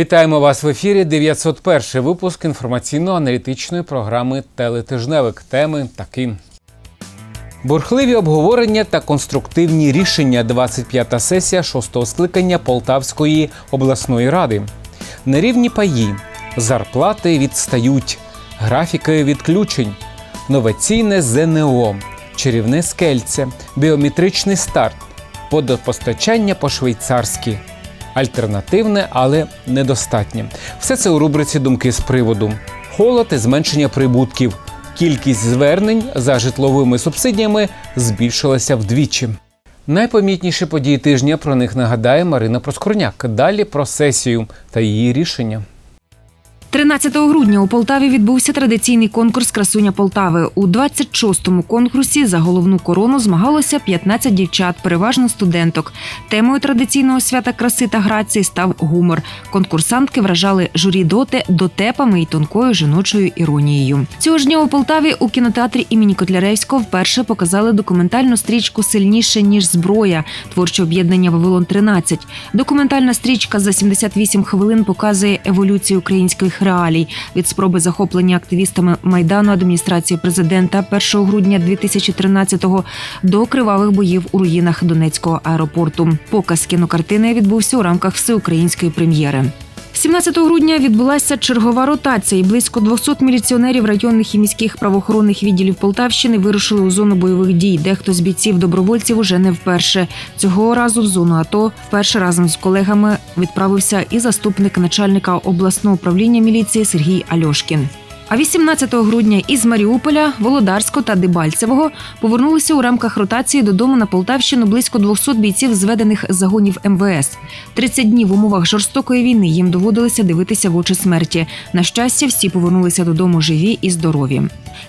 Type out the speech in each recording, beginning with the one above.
Вітаємо вас в ефірі. 901 випуск інформаційно-аналітичної програми Телетижневик. Теми такі. Бурхливі обговорення та конструктивні рішення. 25-та сесія 6-го скликання Полтавської обласної ради. Нерівні паї, зарплати відстають, графіки відключень, новаційне ЗНО, чарівне скельце, біометричний старт, водопостачання по-швейцарськи – альтернативне, але недостатнє. Все це у рубриці Думки з приводу. Холод і зменшення прибутків. Кількість звернень за житловими субсидіями збільшилася вдвічі. Найпомітніші події тижня про них нагадає Марина Проскорняк. Далі про сесію та її рішення. 13 грудня у Полтаві відбувся традиційний конкурс Красуня Полтави. У 26-му конкурсі за головну корону змагалося 15 дівчат, переважно студенток. Темою традиційного свята краси та грації став гумор. Конкурсантки вражали журі доти дотепами і тонкою жіночою іронією. Цього ж дня у Полтаві у кінотеатрі імені Котляревського вперше показали документальну стрічку Сильніше ніж зброя творче об'єднання Вавилон 13 Документальна стрічка за 78 хвилин показує еволюцію української реалій від спроби захоплення активістами майдану адміністрації президента 1 грудня 2013-го до кривавих боїв у руїнах Донецького аеропорту. Показ кінокартини відбувся у рамках всеукраїнської прем'єри. 17 грудня відбулася чергова ротація, і близько 200 міліціонерів районних і міських правоохоронних відділів Полтавщини вирушили у зону бойових дій. Дехто з бійців добровольців уже не вперше. Цього разу в зону АТО вперше разом з колегами відправився і заступник начальника обласного управління міліції Сергій Альошкін. А 18 грудня із Маріуполя, Володарського та Дебальцевого повернулися у рамках ротації додому на Полтавщину близько 200 бійців зведених загонів МВС. 30 днів в умовах жорстокої війни їм доводилося дивитися в очі смерті. На щастя, всі повернулися додому живі і здорові.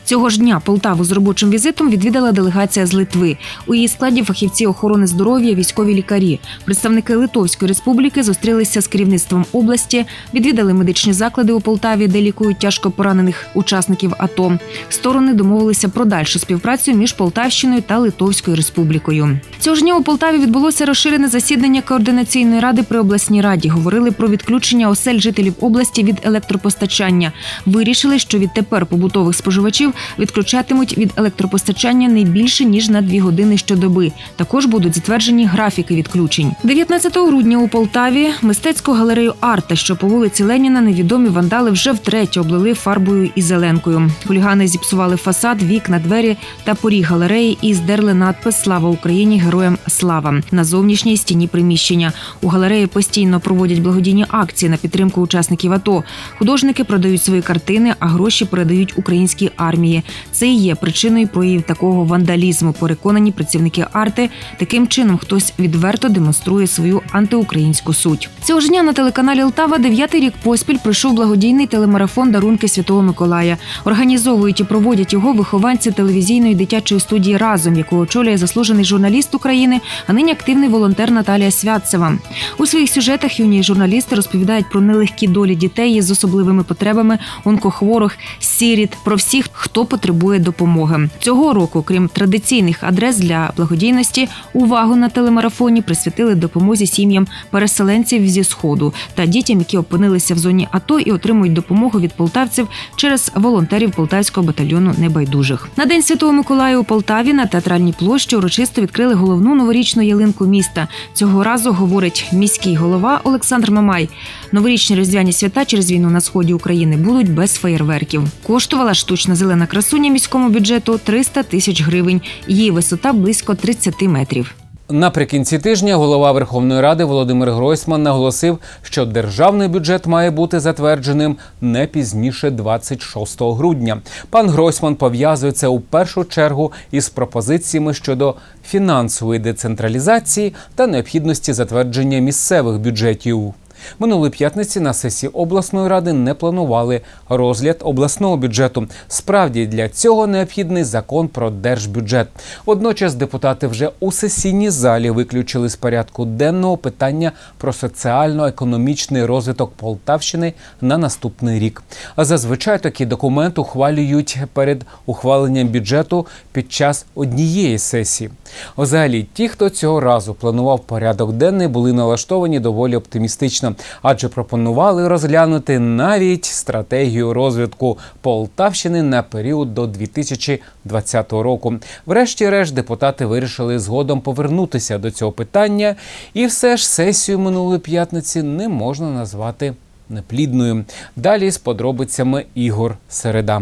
Цього ж дня Полтаву з робочим візитом відвідала делегація з Литви. У її складі фахівці охорони здоров'я, військові лікарі. Представники Литовської республіки зустрілися з керівництвом області, відвідали медичні заклади у Полтаві, де лікують тяжко поранених учасників АТО. Сторони домовилися про дальшу співпрацю між Полтавщиною та Литовською республікою. Цього ж дня у Полтаві відбулося розширене засідання координаційної ради при обласній раді. Говорили про відключення осель жителів області від електропостачання. Вирішили, що відтепер побутових споживачів відключатимуть від електропостачання не більше ніж на дві години щодоби. Також будуть затверджені графіки відключень. 19 грудня у Полтаві мистецьку галерею Арта, що по вулиці Леніна, невідомі вандали вже втретє облили фарбою і зеленкою. Хулігани зіпсували фасад, вікна, двері та поріг галереї і здерли надпис Слава Україні! Героям слава на зовнішній стіні приміщення. У галереї постійно проводять благодійні акції на підтримку учасників АТО. Художники продають свої картини, а гроші передають українській армії. Це і є причиною проявів такого вандалізму. Переконані працівники арти. Таким чином хтось відверто демонструє свою антиукраїнську суть. Цього ж дня на телеканалі Лтава дев'ятий рік поспіль пройшов благодійний телемарафон Дарунки Святого Миколая. Організовують і проводять його вихованці телевізійної дитячої студії разом, яку очолює заслужений журналіст України, а нині активний волонтер Наталія Святцева. У своїх сюжетах юні журналісти розповідають про нелегкі долі дітей з особливими потребами, онкохворих, сіріт, про всіх, хто потребує допомоги. Цього року, крім традиційних адрес для благодійності, увагу на телемарафоні присвятили допомозі сім'ям переселенців зі сходу та дітям, які опинилися в зоні АТО і отримують допомогу від полтавців через волонтерів полтавського батальйону небайдужих. На день святого Миколая у Полтаві на театральній площі урочисто відкрили головну новорічну ялинку міста. Цього разу говорить міський голова Олександр Мамай. Новорічні різдвяні свята через війну на сході України будуть без феєрверків. Коштувала штучна зелена красуня міському бюджету 300 тисяч гривень. Її висота близько 30 метрів. Наприкінці тижня голова Верховної Ради Володимир Гройсман наголосив, що державний бюджет має бути затвердженим не пізніше 26 грудня. Пан Гройсман пов'язує це у першу чергу із пропозиціями щодо фінансової децентралізації та необхідності затвердження місцевих бюджетів. Минулої п'ятниці на сесії обласної ради не планували розгляд обласного бюджету. Справді для цього необхідний закон про держбюджет. Водночас депутати вже у сесійній залі виключили з порядку денного питання про соціально-економічний розвиток Полтавщини на наступний рік. А зазвичай такий документ ухвалюють перед ухваленням бюджету під час однієї сесії. Взагалі, ті, хто цього разу планував порядок денний, були налаштовані доволі оптимістично, адже пропонували розглянути навіть стратегію розвитку Полтавщини на період до 2020 року. Врешті-решт, депутати вирішили згодом повернутися до цього питання, і все ж сесію минулої п'ятниці не можна назвати неплідною. Далі з подробицями Ігор Середа.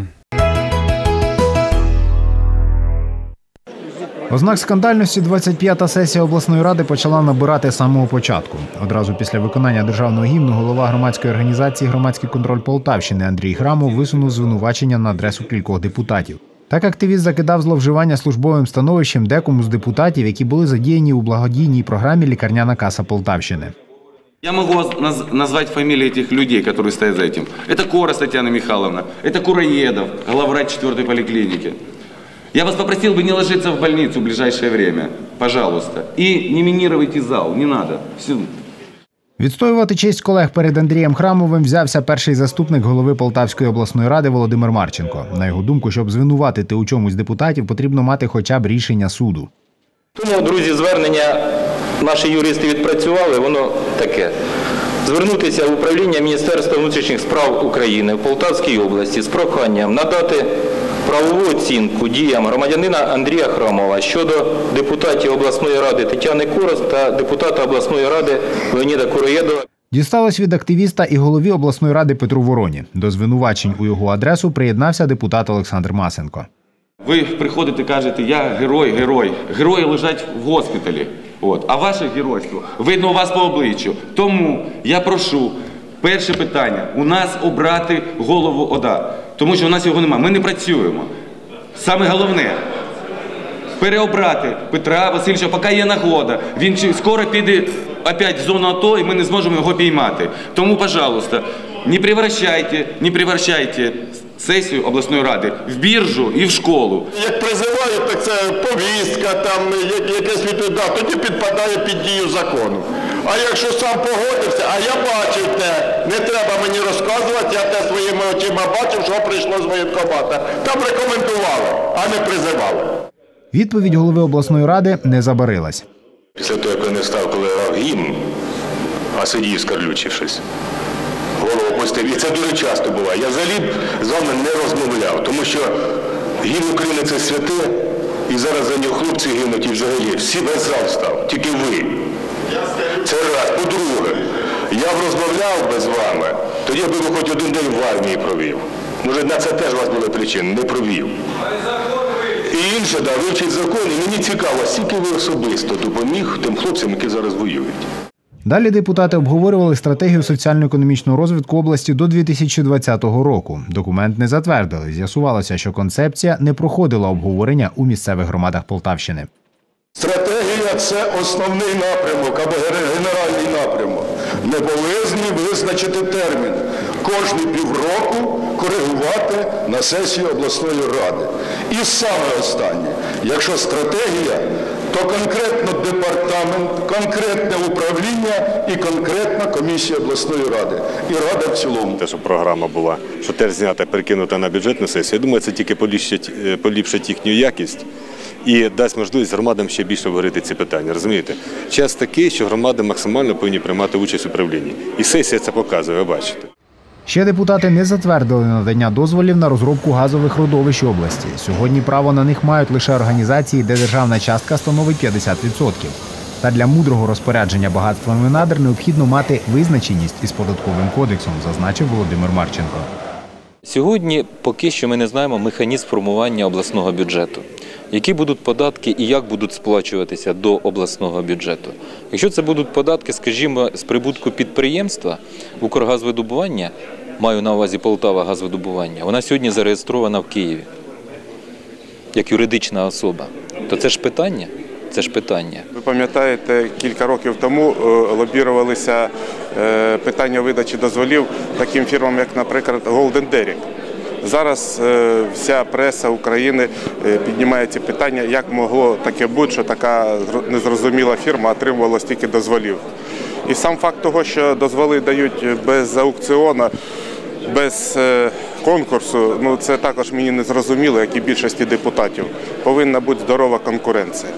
Ознак скандальності 25-та сесія обласної ради почала набирати з самого початку. Одразу після виконання державного гімну голова громадської організації Громадський контроль Полтавщини Андрій Грамов висунув звинувачення на адресу кількох депутатів. Так активіст закидав зловживання службовим становищем декому з депутатів, які були задіяні у благодійній програмі Лікарняна каса Полтавщини. Я могу наз- назвать фамилии этих людей, которые стоят за этим. Это Корос Татьяна Михайловна, это Кураедов, главврач 4 поликлиники. Я вас попросил бы не ложиться в больницу в ближайшее время, пожалуйста. И не минировайте зал, не надо. Все. Відстоювати честь колег перед Андрієм Храмовим взявся перший заступник голови Полтавської обласної ради Володимир Марченко. На його думку, щоб звинуватити у чомусь депутатів, потрібно мати хоча б рішення суду. Тому, друзі, звернення наші юристи відпрацювали, воно таке. Звернутися в управління Міністерства внутрішніх справ України в Полтавській області з проханням надати правову оцінку діям громадянина Андрія Храмова щодо депутатів обласної ради Тетяни Корос та депутата обласної ради Леоніда Куроєдова. Дісталось від активіста і голові обласної ради Петру Вороні. До звинувачень у його адресу приєднався депутат Олександр Масенко. Ви приходите, кажете, я герой, герой. Герої лежать в госпіталі. От. А ваше геройство видно у вас по обличчю. Тому я прошу, перше питання, у нас обрати голову ОДА. Тому що у нас його немає. Ми не працюємо. Саме головне, переобрати Петра Васильовича, поки є нагода. Він скоро піде опять в зону АТО, і ми не зможемо його піймати. Тому, пожалуйста, не превращайте, не превращайте сесію обласної ради в біржу і в школу. Як призивають, так це повістка, там якесь відповідь, тоді підпадає під дію закону. А якщо сам погодився, а я бачив те, не треба мені розказувати, я те своїми очима бачив, що прийшло з воєнкомата. Там рекомендували, а не призивали. Відповідь голови обласної ради не забарилась. Після того, як він не став, коли грав гімн, а сидів скарлючившись, голову опустив. І це дуже часто буває. Я взагалі з вами не розмовляв, тому що гімн України це святе, і зараз за нього хлопці гинуть і взагалі. Всі весь зал став, тільки ви. Це раз. По-друге, я б розмовляв би з вами, тоді би ви хоч один день в армії провів. Може, на це теж у вас були причини, не провів. І інше, да, вивчить закон, і мені цікаво, скільки ви особисто допоміг тим хлопцям, які зараз воюють. Далі депутати обговорювали стратегію соціально-економічного розвитку області до 2020 року. Документ не затвердили. З'ясувалося, що концепція не проходила обговорення у місцевих громадах Полтавщини. Стратегія це основний напрямок або генеральний напрямок. Не повинні визначити термін. Кожні півроку коригувати на сесію обласної ради. І саме останнє, якщо стратегія, то конкретно департамент, конкретне управління і конкретна комісія обласної ради. І рада в цілому. Те, що програма була, що теж знята, перекинута на бюджетну сесію, я думаю, це тільки поліпшить, е, поліпшить їхню якість і дасть можливість громадам ще більше обговорити ці питання. Розумієте? Час такий, що громади максимально повинні приймати участь у управлінні. І сесія це показує, ви бачите. Ще депутати не затвердили надання дозволів на розробку газових родовищ області. Сьогодні право на них мають лише організації, де державна частка становить 50%. Та для мудрого розпорядження багатствами надр необхідно мати визначеність із податковим кодексом, зазначив Володимир Марченко. Сьогодні поки що ми не знаємо механізм формування обласного бюджету. Які будуть податки і як будуть сплачуватися до обласного бюджету? Якщо це будуть податки, скажімо, з прибутку підприємства Укргазвидобування, маю на увазі Полтава газвидобування, вона сьогодні зареєстрована в Києві як юридична особа, то це ж питання. Це ж питання. Ви пам'ятаєте, кілька років тому е, лобірувалися е, питання видачі дозволів таким фірмам, як, наприклад, Golden Dairy. Зараз е, вся преса України піднімає ці питання, як могло таке бути, що така незрозуміла фірма отримувала стільки дозволів. І сам факт того, що дозволи дають без аукціону, без конкурсу, ну це також мені не зрозуміло, як і більшості депутатів. Повинна бути здорова конкуренція.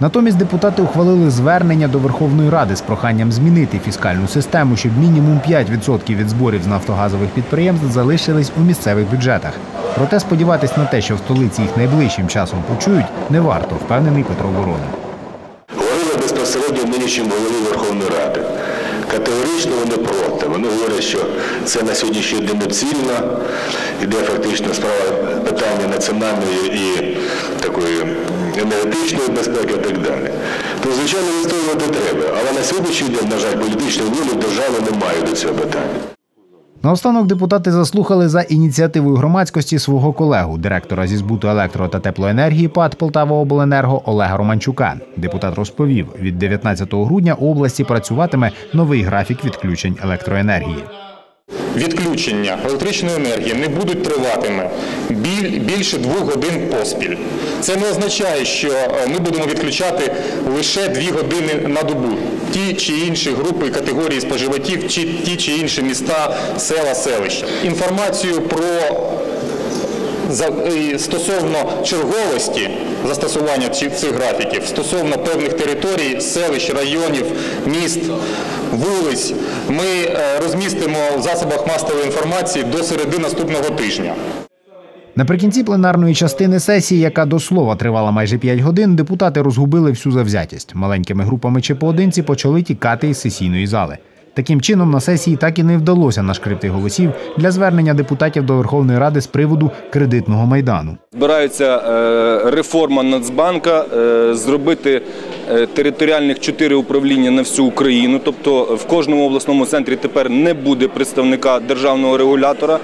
Натомість депутати ухвалили звернення до Верховної Ради з проханням змінити фіскальну систему, щоб мінімум 5% від зборів з нафтогазових підприємств залишились у місцевих бюджетах. Проте сподіватись на те, що в столиці їх найближчим часом почують, не варто, впевнений Петро Ворона. Говорили безпосередньо нинішньому голові Верховної Ради. Категорично вони проти. Вони говорять, що це на сьогоднішній день доцільно, іде фактично справа питання національної і такої енергетичної безпеки і так далі. То, звичайно, відстоювати треба. Але на сьогоднішній день, на жаль, політичної волі держави немає до цього питання. Наостанок депутати заслухали за ініціативою громадськості свого колегу, директора зі збуту електро та теплоенергії ПАД Полтава Обленерго Олега Романчука. Депутат розповів, від 19 грудня у області працюватиме новий графік відключень електроенергії. Відключення електричної енергії не будуть триватиме більше двох годин поспіль. Це не означає, що е, ми будемо відключати лише дві години на добу. Ті чи інші групи категорії споживачів, ті чи інші міста, села, селища. Інформацію про стосовно черговості застосування цих графіків, стосовно певних територій, селищ, районів, міст, вулиць, ми е, розмістимо в засобах масової інформації до середи наступного тижня. Наприкінці пленарної частини сесії, яка до слова тривала майже 5 годин, депутати розгубили всю завзятість. Маленькими групами чи поодинці почали тікати із сесійної зали. Таким чином, на сесії так і не вдалося нашкрипти голосів для звернення депутатів до Верховної Ради з приводу кредитного майдану. Збирається е, реформа Нацбанка, е, зробити е, територіальних чотири управління на всю Україну. Тобто в кожному обласному центрі тепер не буде представника державного регулятора.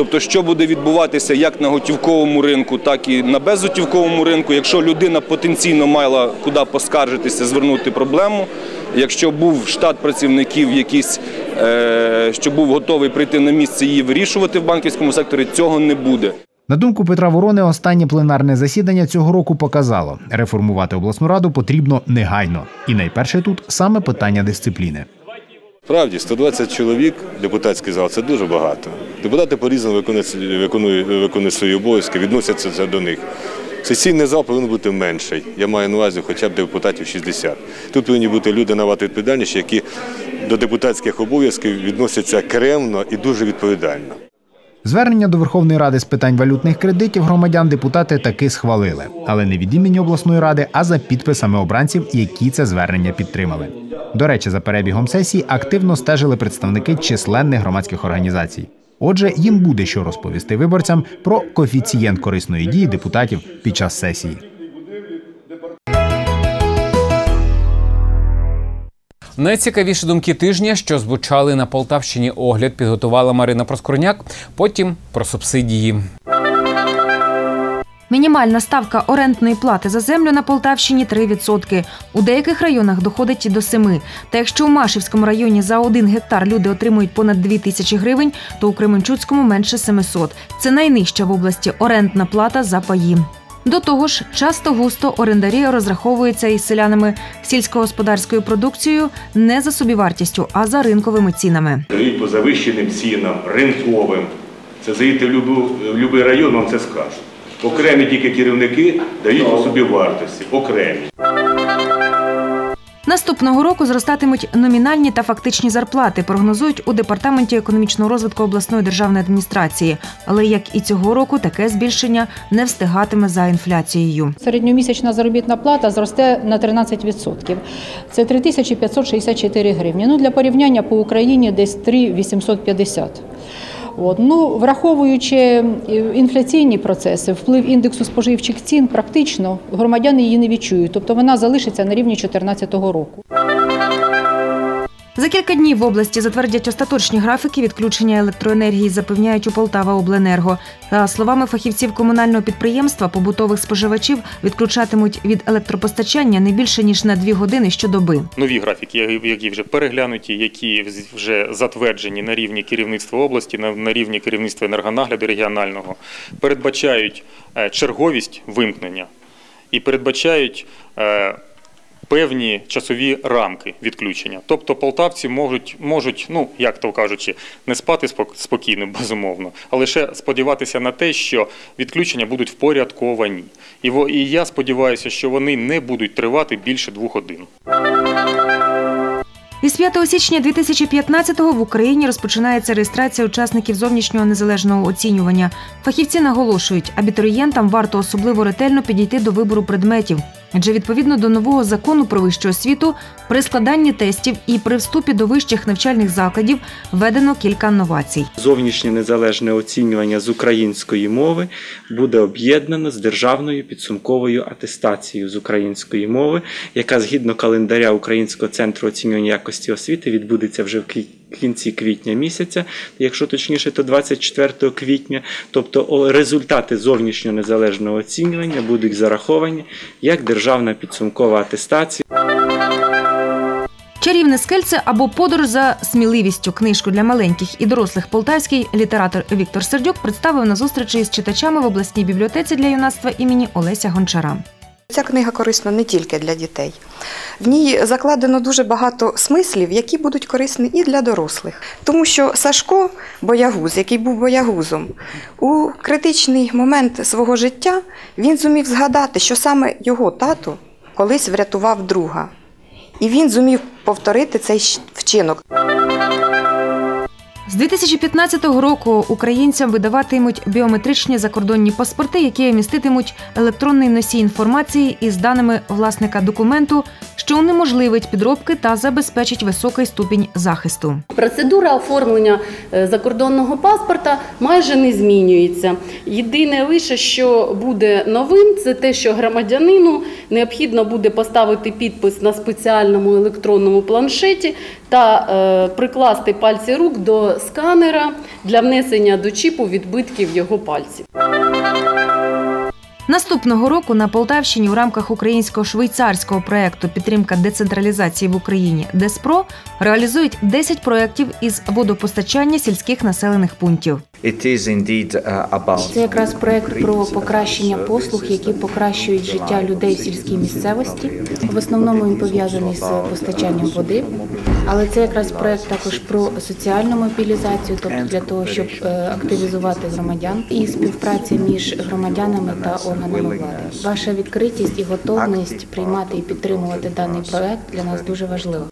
Тобто, що буде відбуватися як на готівковому ринку, так і на безготівковому ринку. Якщо людина потенційно мала куди поскаржитися, звернути проблему. Якщо був штат працівників, якийсь, е, що був готовий прийти на місце її вирішувати в банківському секторі, цього не буде. На думку Петра Ворони, останнє пленарне засідання цього року показало, реформувати обласну раду потрібно негайно. І найперше тут саме питання дисципліни. Справді, 120 чоловік, депутатський зал це дуже багато. Депутати по-різному виконують, виконують, свої обов'язки, відносяться до них. Сесійний зал повинен бути менший. Я маю на увазі хоча б депутатів 60. Тут повинні бути люди набагато відповідальніші, які до депутатських обов'язків відносяться кремно і дуже відповідально. Звернення до Верховної Ради з питань валютних кредитів громадян депутати таки схвалили, але не від імені обласної ради, а за підписами обранців, які це звернення підтримали. До речі, за перебігом сесії активно стежили представники численних громадських організацій. Отже, їм буде що розповісти виборцям про коефіцієнт корисної дії депутатів під час сесії. Найцікавіші думки тижня, що звучали на Полтавщині, огляд підготувала Марина Проскорняк. Потім про субсидії. Мінімальна ставка орендної плати за землю на Полтавщині 3%. У деяких районах доходить і до 7%. Та якщо у Машівському районі за один гектар люди отримують понад 2 тисячі гривень, то у Кременчуцькому менше 700. Це найнижча в області орендна плата за паї. До того ж, часто густо орендарі розраховуються із селянами сільськогосподарською продукцією не за собівартістю, а за ринковими цінами. Дають по завищеним цінам, ринковим. Це заїти в будь-який район, вам це скажуть. Окремі тільки керівники дають по собі вартості. Окремі. Наступного року зростатимуть номінальні та фактичні зарплати, прогнозують у департаменті економічного розвитку обласної державної адміністрації. Але як і цього року, таке збільшення не встигатиме за інфляцією. Середньомісячна заробітна плата зросте на 13%. Це 3564 гривні. Ну, для порівняння по Україні десь 3850. От. Ну, враховуючи е, інфляційні процеси, вплив індексу споживчих цін, практично громадяни її не відчують. Тобто вона залишиться на рівні 2014 року. За кілька днів в області затвердять остаточні графіки відключення електроенергії, запевняють у Полтава Обленерго. За словами фахівців комунального підприємства, побутових споживачів відключатимуть від електропостачання не більше ніж на дві години щодоби. Нові графіки, які вже переглянуті, які вже затверджені на рівні керівництва області, на, рівні керівництва енергонагляду регіонального, передбачають е, черговість вимкнення і передбачають. Певні часові рамки відключення. Тобто полтавці можуть, можуть, ну як то кажучи, не спати спок- спокійно, безумовно, а лише сподіватися на те, що відключення будуть впорядковані. І я сподіваюся, що вони не будуть тривати більше двох годин. Із 5 січня 2015-го в Україні розпочинається реєстрація учасників зовнішнього незалежного оцінювання. Фахівці наголошують, абітурієнтам варто особливо ретельно підійти до вибору предметів. Адже відповідно до нового закону про вищу освіту, при складанні тестів і при вступі до вищих навчальних закладів введено кілька новацій. Зовнішнє незалежне оцінювання з української мови буде об'єднано з державною підсумковою атестацією з української мови, яка згідно календаря Українського центру оцінювання якості освіти відбудеться вже в кві- кінці квітня місяця, якщо точніше, то 24 квітня. Тобто результати зовнішнього незалежного оцінювання будуть зараховані як державна підсумкова атестація. Чарівне скельце або подорож за сміливістю книжку для маленьких і дорослих полтавський літератор Віктор Сердюк представив на зустрічі із читачами в обласній бібліотеці для юнацтва імені Олеся Гончара. Ця книга корисна не тільки для дітей. В ній закладено дуже багато смислів, які будуть корисні і для дорослих. Тому що Сашко, боягуз, який був боягузом, у критичний момент свого життя він зумів згадати, що саме його тато колись врятував друга. І він зумів повторити цей вчинок. З 2015 року українцям видаватимуть біометричні закордонні паспорти, які міститимуть електронний носій інформації із даними власника документу, що унеможливить підробки та забезпечить високий ступінь захисту. Процедура оформлення е, закордонного паспорта майже не змінюється. Єдине лише, що буде новим, це те, що громадянину необхідно буде поставити підпис на спеціальному електронному планшеті та е, прикласти пальці рук до сканера для внесення до чіпу відбитків його пальців. Наступного року на Полтавщині у рамках українсько-швейцарського проекту підтримка децентралізації в Україні ДЕСПРО реалізують 10 проєктів із водопостачання сільських населених пунктів. Uh, Це якраз проект про покращення послуг, які покращують життя людей в сільській місцевості. В основному він пов'язаний з постачанням води, але це якраз проект також про соціальну мобілізацію, тобто для того, щоб е, активізувати громадян і співпраця між громадянами та органами влади. Ваша відкритість і готовність приймати і підтримувати даний проект для нас дуже важлива.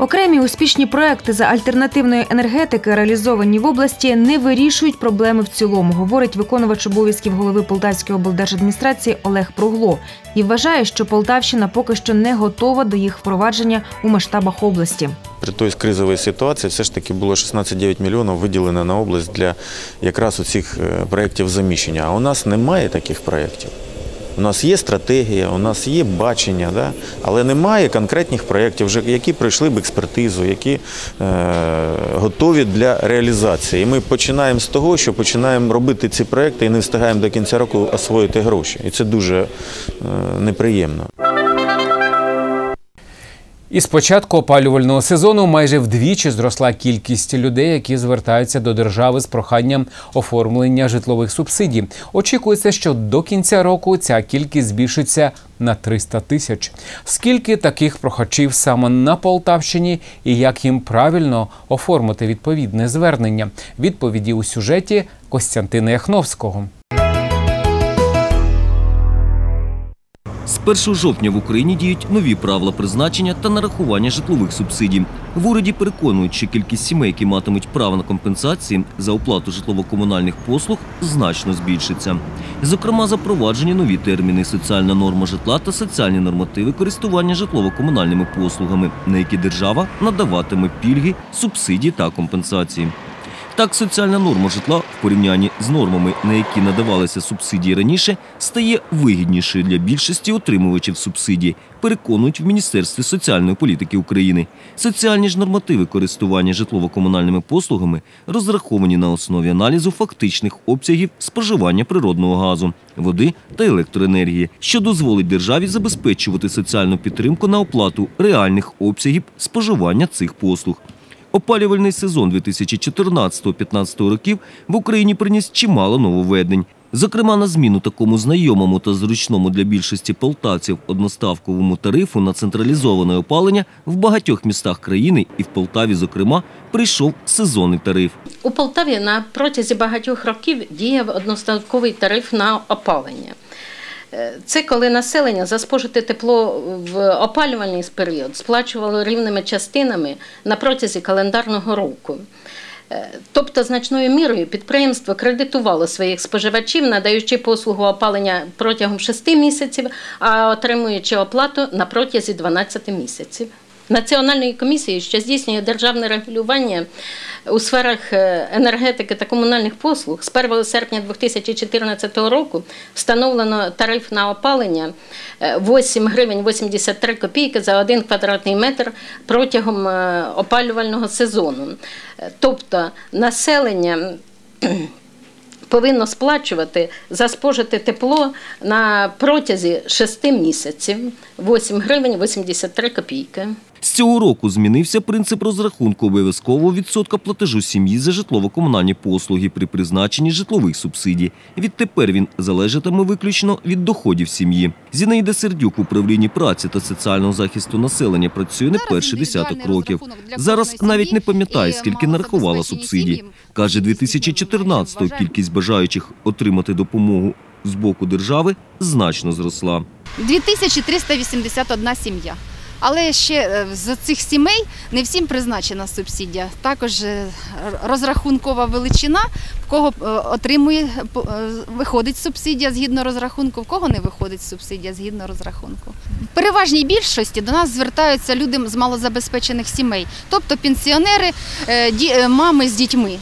Окремі успішні проекти за альтернативної енергетики, реалізовані в області, не вирішують проблеми в цілому, говорить виконувач обов'язків голови Полтавської облдержадміністрації Олег Пругло і вважає, що Полтавщина поки що не готова до їх впровадження у масштабах області. При той кризовій ситуації все ж таки було 16-9 мільйонів виділено на область для якраз оцих е, проєктів заміщення. А у нас немає таких проєктів. У нас є стратегія, у нас є бачення, да? але немає конкретних проєктів, які пройшли б експертизу, які е, готові для реалізації. І ми починаємо з того, що починаємо робити ці проєкти і не встигаємо до кінця року освоїти гроші. І це дуже е, неприємно. Із початку опалювального сезону майже вдвічі зросла кількість людей, які звертаються до держави з проханням оформлення житлових субсидій. Очікується, що до кінця року ця кількість збільшиться на 300 тисяч. Скільки таких прохачів саме на Полтавщині і як їм правильно оформити відповідне звернення? Відповіді у сюжеті Костянтина Яхновського. З 1 жовтня в Україні діють нові правила призначення та нарахування житлових субсидій. В уряді переконують, що кількість сімей, які матимуть право на компенсації за оплату житлово-комунальних послуг, значно збільшиться. Зокрема, запроваджені нові терміни соціальна норма житла та соціальні нормативи користування житлово-комунальними послугами, на які держава надаватиме пільги, субсидії та компенсації. Так, соціальна норма житла в порівнянні з нормами, на які надавалися субсидії раніше, стає вигіднішою для більшості отримувачів субсидій, переконують в Міністерстві соціальної політики України. Соціальні ж нормативи користування житлово-комунальними послугами розраховані на основі аналізу фактичних обсягів споживання природного газу, води та електроенергії, що дозволить державі забезпечувати соціальну підтримку на оплату реальних обсягів споживання цих послуг. Опалювальний сезон 2014-15 років в Україні приніс чимало нововведень. Зокрема, на зміну такому знайомому та зручному для більшості полтавців одноставковому тарифу на централізоване опалення в багатьох містах країни і в Полтаві, зокрема, прийшов сезонний тариф. У Полтаві на протязі багатьох років діяв одноставковий тариф на опалення. Е, Це коли населення за спожите тепло в опалювальний період сплачувало рівними частинами на протязі календарного року. Е, Тобто, значною мірою підприємство кредитувало своїх споживачів, надаючи послугу опалення протягом 6 місяців, а отримуючи оплату на протязі 12 місяців. Національною комісією, що здійснює державне регулювання у сферах е, енергетики та комунальних послуг, з 1 серпня 2014 року встановлено тариф на опалення е, 8 гривень 83 копійки за 1 квадратний метр протягом е, опалювального сезону. Е, Тобто населення повинно сплачувати за спожите тепло на протязі 6 місяців 8 гривень 83 копійки. З цього року змінився принцип розрахунку обов'язкового відсотка платежу сім'ї за житлово-комунальні послуги при призначенні житлових субсидій. Відтепер він залежатиме виключно від доходів сім'ї. Зінаїда Сердюк в управлінні праці та соціального захисту населення працює не перший десяток років. Зараз навіть не пам'ятає, скільки нарахувала субсидій. Каже, 2014-го кількість бажаючих отримати допомогу з боку держави значно зросла. 2381 сім'я. Але ще е, з цих сімей не всім призначена субсидія. Також е, розрахункова величина, в кого е, отримує, виходить субсидія згідно розрахунку, в кого не виходить субсидія згідно розрахунку. В переважній більшості до нас звертаються люди з малозабезпечених сімей, тобто пенсіонери, мами з дітьми.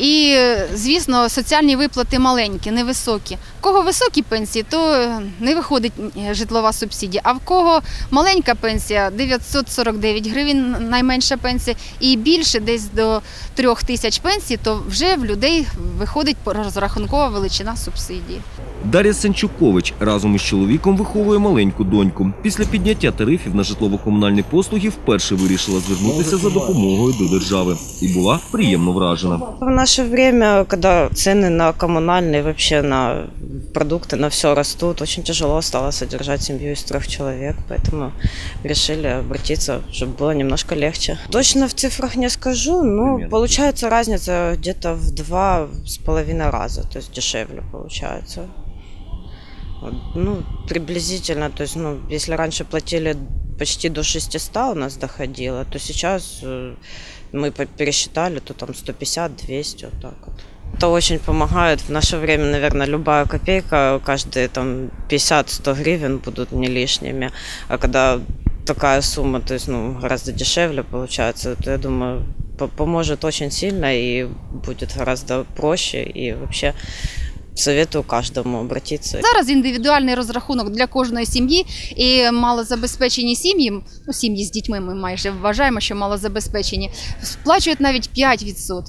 І, е, звісно, соціальні виплати маленькі, невисокі. В кого високі пенсії, то е, не виходить е, житлова субсидія. А в кого маленька пенсія 949 гривень найменша пенсія, і більше десь до 3 тисяч пенсій, то вже в людей виходить розрахункова величина субсидії. Дар'я Сенчукович разом із чоловіком виховує маленьку доньку. Після підняття тарифів на житлово-комунальні послуги вперше вирішила звернутися за допомогою до держави і була приємно вражена. В наше время, когда цены на коммунальные, вообще на продукты, на все растут, очень тяжело стало содержать семью из трех человек, поэтому решили обратиться, чтобы было немножко легче. Точно в цифрах не скажу, но получается разница где-то в два с половиной раза, то есть дешевле получается. Ну, приблизительно, то есть, ну, если раньше платили почти до 600 у нас доходило, то сейчас э, мы по- пересчитали, то там 150-200, вот так вот. Это очень помогает. В наше время, наверное, любая копейка, каждые там 50-100 гривен будут не лишними. А когда такая сумма, то есть, ну, гораздо дешевле получается, то я думаю, по- поможет очень сильно и будет гораздо проще. И вообще советую каждому обратиться. Зараз індивідуальний розрахунок для кожної сім'ї і малозабезпечені сім'ї, ну сім'ї з дітьми ми майже вважаємо, що малозабезпечені, сплачують навіть 5%.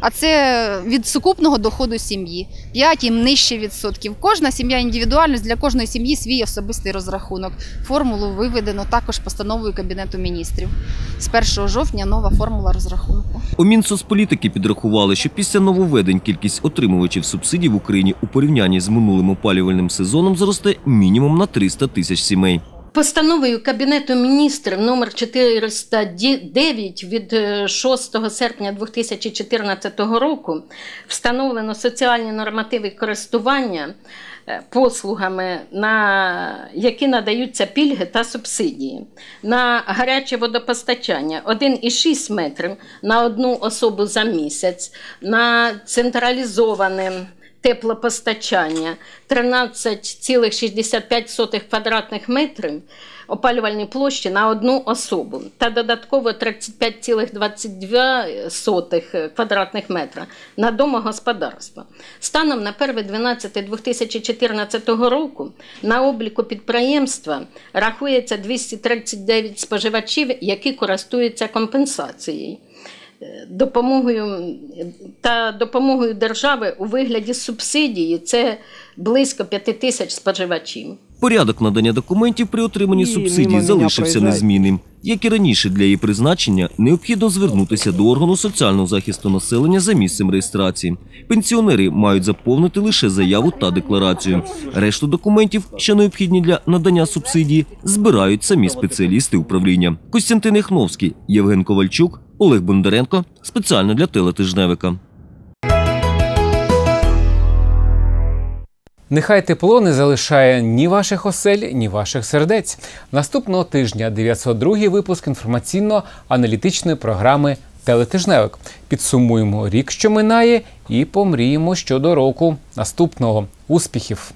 А це від сукупного доходу сім'ї. 5 і нижче відсотків. Кожна сім'я індивідуальність для кожної сім'ї свій особистий розрахунок. Формулу виведено також постановою Кабінету міністрів. З 1 жовтня нова формула розрахунку. У Мінсоцполітики підрахували, що після нововведень кількість отримувачів субсидій в Україні у порівнянні з минулим опалювальним сезоном зросте мінімум на 300 тисяч сімей. Постановою Кабінету міністрів номер 409 від е, 6 серпня 2014 року встановлено соціальні нормативи користування е, послугами, на які надаються пільги та субсидії. На гаряче водопостачання 1,6 метрів на одну особу за місяць, на централізоване теплопостачання 13,65 квадратних метрів опалювальної площі на одну особу та додатково 35,22 квадратних метра на домогосподарство. Станом на 1.12.2014 року на обліку підприємства рахується 239 споживачів, які користуються компенсацією. Допомогою та допомогою держави у вигляді субсидії це близько 5 тисяч споживачів. Порядок надання документів при отриманні субсидій залишився незмінним. Як і раніше для її призначення, необхідно звернутися до органу соціального захисту населення за місцем реєстрації. Пенсіонери мають заповнити лише заяву та декларацію. Решту документів, що необхідні для надання субсидії, збирають самі спеціалісти управління. Костянтин Яхновський, Євген Ковальчук, Олег Бондаренко спеціально для телетижневика. Нехай тепло не залишає ні ваших осель, ні ваших сердець. Наступного тижня 902 випуск інформаційно-аналітичної програми Телетижневик. Підсумуємо рік, що минає, і помріємо щодо року наступного. Успіхів!